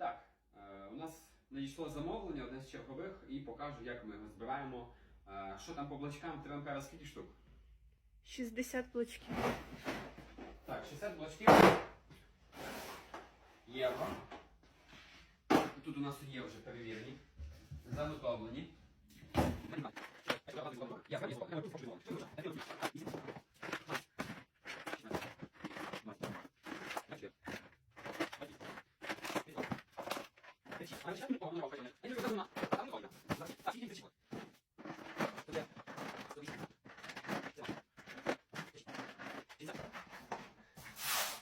так, е, у нас надійшло замовлення, одне з чергових, і покажу, як ми його збираємо. Е, Що там по блочкам, три ампера скільки штук? 60 блочків. Так, 60 блочків. Євро. Тут у нас є вже перевірені, заготовлені.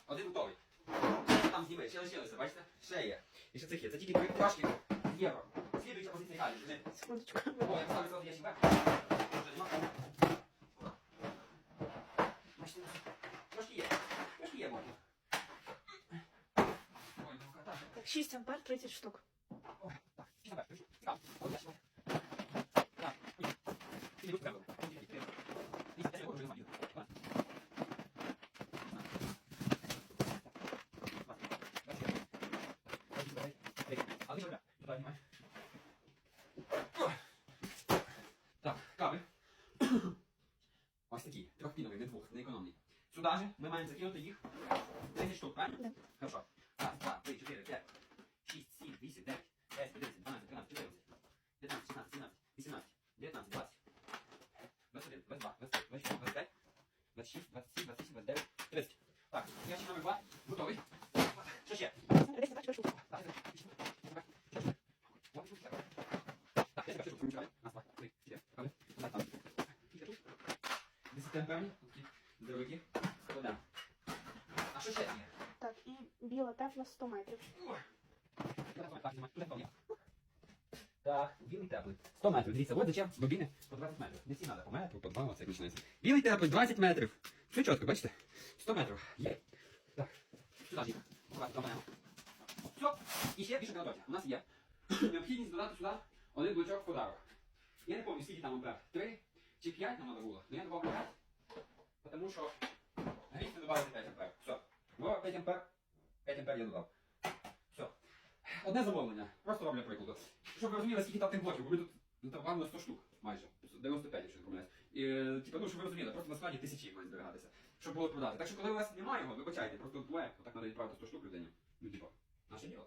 Один готовий. Там зніми, ще лишилося, бачите? Ще є. І ще цих є. Це тільки дві пляшки євро. Слідуюча позиція далі. Секундочку. О, я поставлю зразу ящик вверх. Вже нема. Бачите, трошки є. Трошки є можна. Ой, ну так. Так, 6 ампер, 30 штук. О, так. Ще наверх. Так. От ящик. Так. Ой. Ти не вправо. Я не можу нема. А ти що, Туди знімай. Так, кави. Ось такі, трьохпінові, не двох, не економні. Сюди же ми маємо закинути їх 10 штук, правильно? Да. Хорошо. Раз, два, три, чотири, п'ять, шість, сім, вісім, дев'ять, десять, одинадцять, дванадцять, тринадцять, чотирнадцять, п'ятнадцять, шістнадцять, сімнадцять, вісімнадцять, дев'ятнадцять, двадцять, двадцять один, двадцять два, двадцять три, двадцять чотири, двадцять п'ять, двадцять шість, двадцять сім, двадцять вісім, двадцять дев'ять, тридцять. Так, ящик номер два, готовий. Що ще? 10 бачиш штук. Так, ще ще. Так, я тебе штук включаю. Раз, два, три, чотири. Правильно? Так, там. Кілька штук. Амперні. Такі. Складемо. А що ще є? Так, і біла тепла 100 метрів. Так, білий теплий. 100 метрів. Дивіться, от зачем бобіни по 20 метрів. Не всі треба по метру, по два, оце як починається. Білий теплий, 20 метрів. Все чітко, бачите? 100 метрів. Є. Так, сюди ж їх. Все. І ще більше кладоті. У нас є необхідність додати сюди один блочок в подарок. Я не пам'ятаю, скільки там ампер. 3 чи 5 нам треба було. Ну я добавлю 5. Тому що гріх не додати 5 ампер. Все. Вова 5 ампер. 5 ампер я додав. Все. Одне замовлення. Просто роблю прикладу. Щоб ви розуміли, скільки там тих блоків, бо ми тут натоварили 100 штук майже. 95, якщо не помиляюсь. І, типу, ну, щоб ви розуміли, просто на складі тисячі мають зберігатися, щоб було продати. Так що, коли у вас немає його, вибачайте, просто двоє, отак треба відправити 100 штук людині. Ну, типу, наше діло.